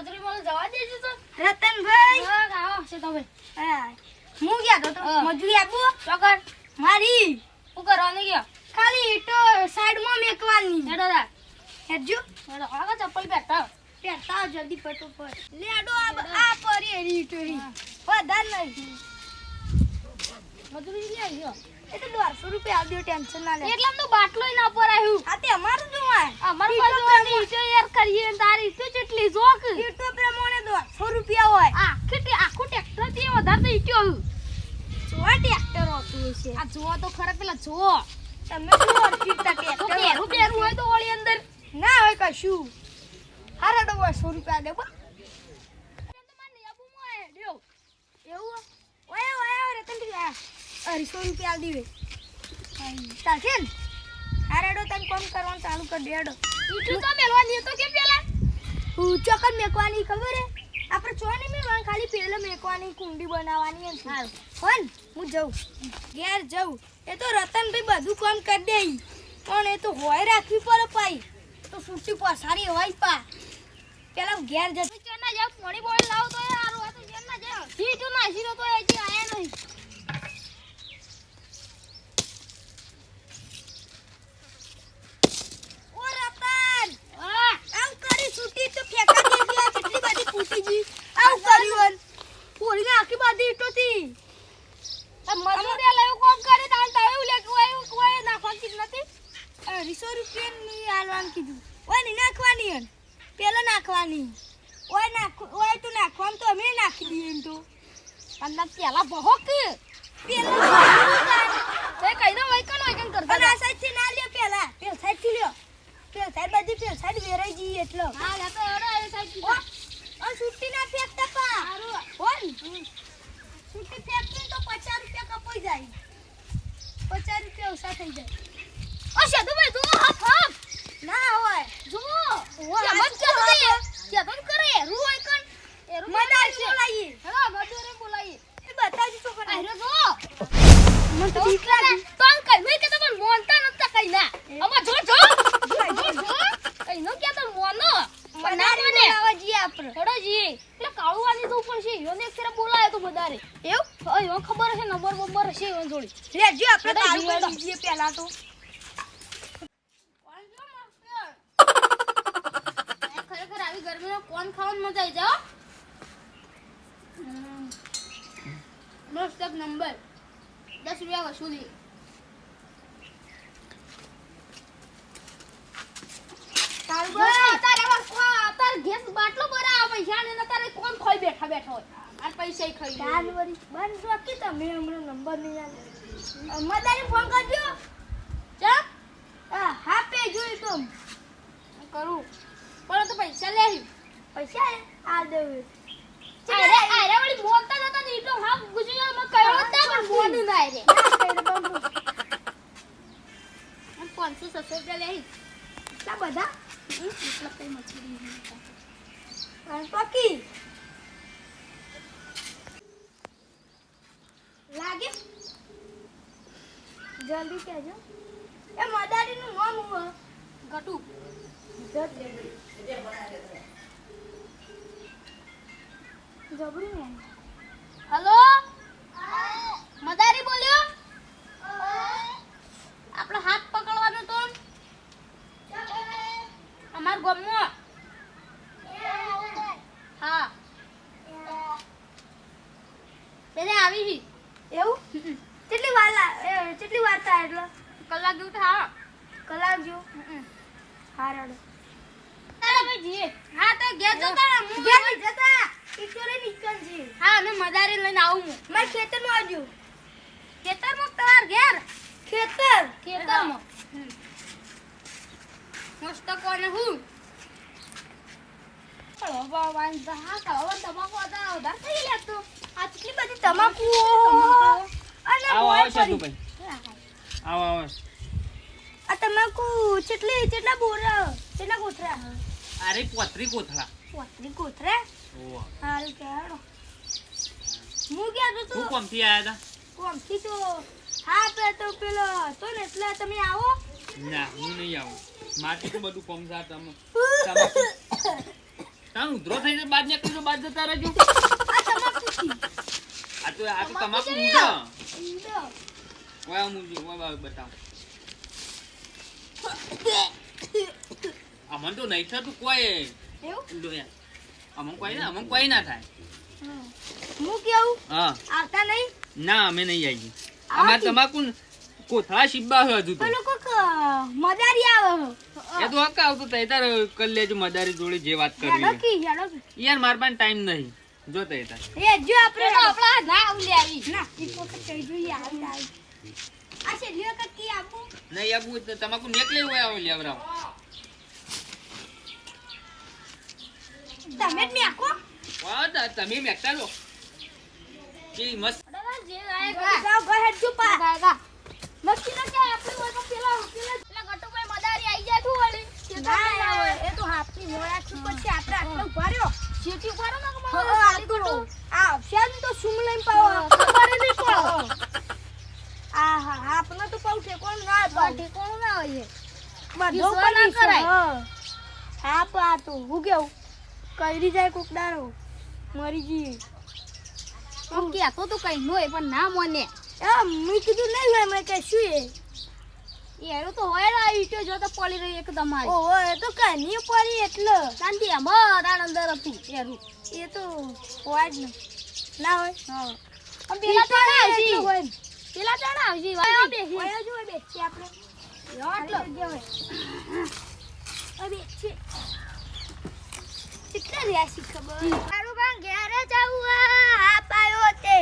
તે મજૂરી મને જવા દેજો તો. રતનભાઈ! આવો છે તમે હા, ગયા તો તો. મજૂરી આપો. ચોકર મારી. હું કરવાની ગયો? ખાલી ઈટો સાઈડમાં મેકવાની. હેડો દા હેડજો. હેડો આગળ ચપ્પલ પહેરતા પહેરતા જલ્દી પટો પર લેડો આ આ પરી એરી ઈટો રી વધારે નહીં. મજૂરી લઈ આવ્યો. એ તો દોઢસો રૂપિયા આવજો ટેન્શન ના લે. એટલે તો બાટલો ના પરાયું આ તે અમારું હોય. બાજુ ઈટો યાર કરીએ તારી ઈટો કેટલી જોક. ઈટો પ્રમાણે દોઢસો રૂપિયા હોય. આ કેટલી આખું ટ્રેક્ટરથી વધારે તો ઈટો જોવા ટ્રેક્ટર હોતું છે. આ જોવા તો ખરા પેલા જો તમે તો ટ્રેક્ટર પહેરું પહેરું હોય તો વળી અંદર. ના હોય કશું. હારા તો બસો રૂપિયા દે બસ એવું ઓય ઓય રતન અઢીસો રૂપિયા આલ દે ચાલશે ને? હારાડો તને કોમ કરવાનું ચાલુ કરી દેડો ઈટું તો મેલવાની તો કેમ પેલા? હું ચોકન મેકવાની ખબર હે? આપણે ચો ને મેળવાની ખાલી પેલો મેકવાની કુંડી બનાવવાની એમ સારું હોન હું જઉં. ઘેર જઉં. એ તો રતનભાઈ બધું કામ કરી દે પણ એ તો હોય રાખવી પડે પાઈ. તો સુટી પસારી હોય પા. પેલા હું ઘેર જતો ચેના જાવ મોડી બોળી લાવ તો યાર આ તો ચેના જાવ. ઈટું નાસી તો હજી આયા નહીં ઓ રતન આ આમ કરી સુટી તો ફેંકા દેજે આ કેટલી બધી ફૂટી ગઈ આવું કર્યું હન ફોડીને આખી બધી ઈટોથી મજૂરી લેવું કોમ કરે તાન તાવે લે કોઈ કોઈ નાખવાની નથી. અઢીસો રૂપિયાની હાલવાનું કીધું. ઓય નાખવાની હન પેલો નાખવાની. ઓય નાખ ઓય તું નાખવાનું તો અમે નાખી દઈએ તો. અને પેલા બહો કે પેલા તે કઈ દો વઈ કનો એકન કરતા પણ આ સાઈડથી ના લ્યો પેલા પેલ સાઈડથી લ્યો પેલ સાઈડ બધી પેલ સાઈડ વેરાઈ જઈએ એટલો હા લે તો એડો એ સાઈડ ઓ આ સુટ્ટી ના ફેંકતા પા હારું હોન સુટ્ટી ફેંકતી તો પચાસ રૂપિયા કપાઈ જાય પચાસ રૂપિયા ઓછા થઈ જાય ઓ શેદુ ભાઈ જો હપ હપ ના હોય જો ઓહો, કે મત આ કે શું દે કે તો કરે રૂ હોય કન એ રૂ મદારી બોલાઈએ હેલો મજૂરી બોલાઈ એ બતાવજો છોકરા આયરો જો મને તો તો બીક લાગે તન કઈ પણ છે યોને એક ફેરા ખબર હશે નંબર બંબર છે ખરેખર આવી ગરમીમાં કોણ ખાવાની મજા આવી જાઓ મસ્ત નંબર દસ રૂપિયા વસૂલી ગેસ બાટલો ભરા પૈસા ને તારે કોણ ખોઈ બેઠા બેઠા હોય? આ પૈસા ખાઈ. કાલવરી બંધ રાખી તમે હમણાં નંબર નહીં આલે મદારી ફોન કરજો. ચા? હા હા પે જોઈ તો. કરું. પણ તો પૈસા લે આવી. પૈસા? આ દેવું. અરે અરે વળી મોનતા નતા ને એટલો હાફ ગુજરાતમાં કયો હતા પણ મોનું ના રે પાંચસો છસો રૂપિયા એટલા બધા? એટલા કઈ મછલી નહીં. પકી? લાગે? જલ્દી કહેજો. એ મદારીનું નામ હું ગટુ. જબરું ને હલો? મદારી બોલ્યો? આપણો હાથ પકડવાનો તો. અમાર ગામમાં. હા. પેલે આવી હી. એવું? કેટલી વાર કેટલી વાર થાય એટલે? કલાક જેવું થાય. કલાક જેવું? હા રડો તારા ભાઈ જીએ. હા તો ગેજો તારા હું ઘેર જતા. ઈશ્વરે નીકળ છે હા અમે મદારે લઈને આવું હું. મારે ખેતરમાં આવજો. ખેતરમાં તમાર ઘેર? ખેતર? ખેતરમાં. મસ્ત કોને હું? તમાકુ કેટલી કેટલા બોરા કેટલા કોથરા અરે પોતરી કોથળા પોતરી કોથરા હારું કહેવાડો હું ગયા તો તું? કોમથી આયા હતા કોમથી તો હા પે તો પેલો હતો ને એટલે તમે આવો. ના હું નહીં આવું. મારે તો બધું કોમ છે તમે તાણ ઉધરો થઈ જાય બાદ નીકળી તો બાદ જતા રહેજો. આ આ તો આ તો તમાકુ છે. ઊંધો ઈંડો. ઓય હું બતાવ. અમન તો નહીં થતું કોઈ. એવું? લો યાર કોઈ ના અમન કોઈ ના થાય. હું કેવું? હા. આવતા નહીં? ના અમે નહીં આવી અમાર તમાકુ કોથળા શિબ્બા છે હજુ તો. કોક મદારી આવે એ તો હક આવતો તઈ તાર કરી લેજો મદારી જોડે જે વાત કરવી હેડો હોય. કી હેડો કી. યાર માર પાસે ટાઈમ નહીં. જો તઈ તાર એ જો આપણે પેલો આપણા ના આવલી આવી. ના એક વખત કહી જોઈએ આવી આવી. આ છે લ્યો કે આપું? નહીં આવું તમાકુ નેકલે હોય આવો લેવરાવ. તમે જ મેકો. વાહ તમે મેકતા લો કે મસ્ત. આપને તો પાઉ ઠેકોણ ના તો ના હોય બધો વિશ્વ ના કરાય. હા. હા પા તો હું કેવું? કરી જાય કોક દારો મરી જઈએ હું કહેતો તો કઈ નોય પણ ના મને. એ મેં કીધું નહીં હોય મેં કશું એ? એનું તો હોય ને ઈટો જો તો પડી રહી એકદમ આ ઓહો એ તો કની પડી એટલે. શાંતિ અમારા અંદર હતું એરું એ તો હોય જ ના. હોય? હા. પેલા તો આવજી. હોય. પેલા તો આવજી વાયો બેસી. હોય જો બે આપણે. આટલો. આટલો હોય. અબે બેસીએ. કેટલા રહ્યા છે ખબર મારું પણ ઘેરે જવું આ પાયો તે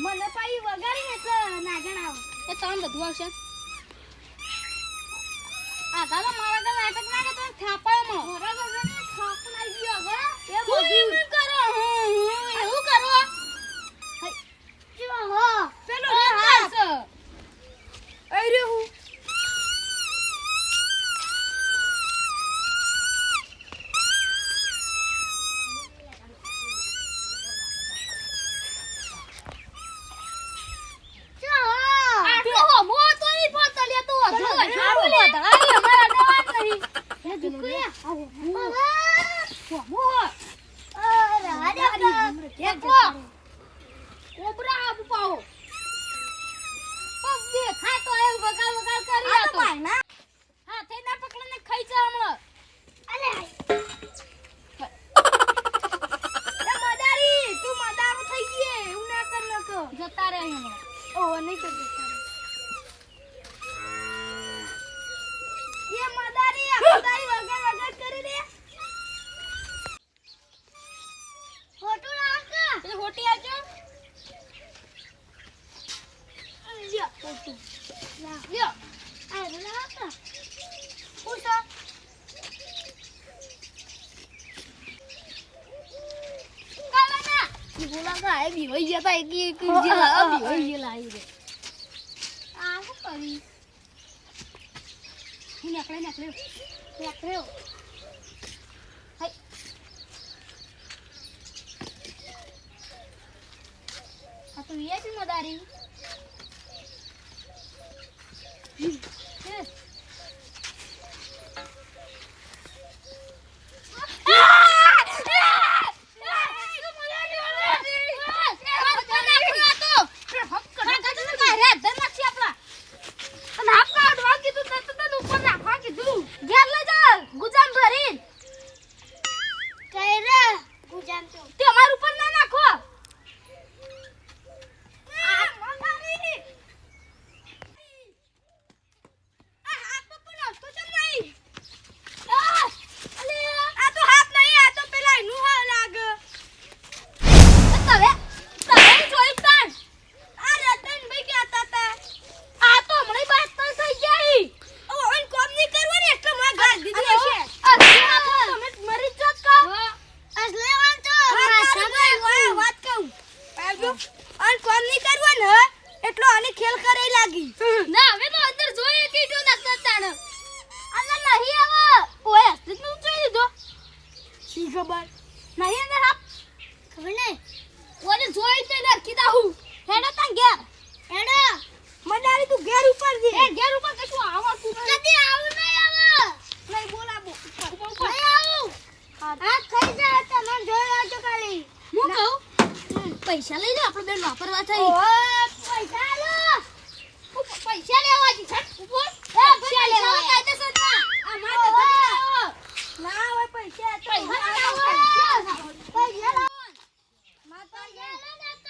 મને પાઈ વગાડી ને એટલે ના જણાવો એ તમને બધું આવશે. આ દાદા મારા નાટક ના કે તો થાપાય મો મારા ને થાપ લાગી ગયો હવે. એ બધું એમ કરો હું હું એવું કરો હઈ જો હો પેલો હા હાથ. અરે હું આટલો હો મો તો ઈ ફોટો લેતો હતો સારું લે ધરારી અમારા ડવાત નહીં એ દીકરી આવો મો દેખો કોબરા આબુ પાઓ પગ દેખા તો એ વગાડ વગાડ કરી આ તો ભાઈ ના. હા થઈ ના પકડને ખાઈ જા હમણાં. અલે એ મદારી તું મદારો થઈ ગઈ એવું ના કર નકો જતા રહે હમણો. ઓ નહીં કર દેતા એ મદારી મદારી વગર વગર કરી દે. ફોટો રાખ એટલે હોટી આવજો. લ્યો ફોટો લ્યો આ રાખ પૂછો કાલાના ઈ એ બી હોઈ જતા એક એક જેલા બી હોઈ જેલા આવી રે આ શું કરી હું નીકળે નીકળે નીકળે હાય આ તો વીઆઈપી મદારી ખેલ કરે લાગી. ના હવે તો અંદર જોઈએ કે જો ના તાણ. અંદર નહીં આવ ઓય અસ્તિતનું જોઈ લીધો. શી ખબર? નહીં અંદર આપ ખબર નહીં. ઓને જોઈ તે ના કીધા દાહુ હેડો તાં ઘેર. હેડો. મડારી તું ઘેર ઉપર દે એ ઘેર ઉપર કશું આવતું કદી આવ નહીં આવ નહીં બોલાબો નહીં આવું. આ ખાઈ જા મને જોઈ આવજો કાલી હું કહું? પૈસા લઈ લે આપણે બેન વાપરવા થઈ પૈસા લો પૈસા લેવા જી છટ ઉપર પૈસા લેવા કાયદેસર ના અમાર તો ઘરે ના હોય પૈસા તો પૈસા લાવો પૈસા લાવો પૈસા લો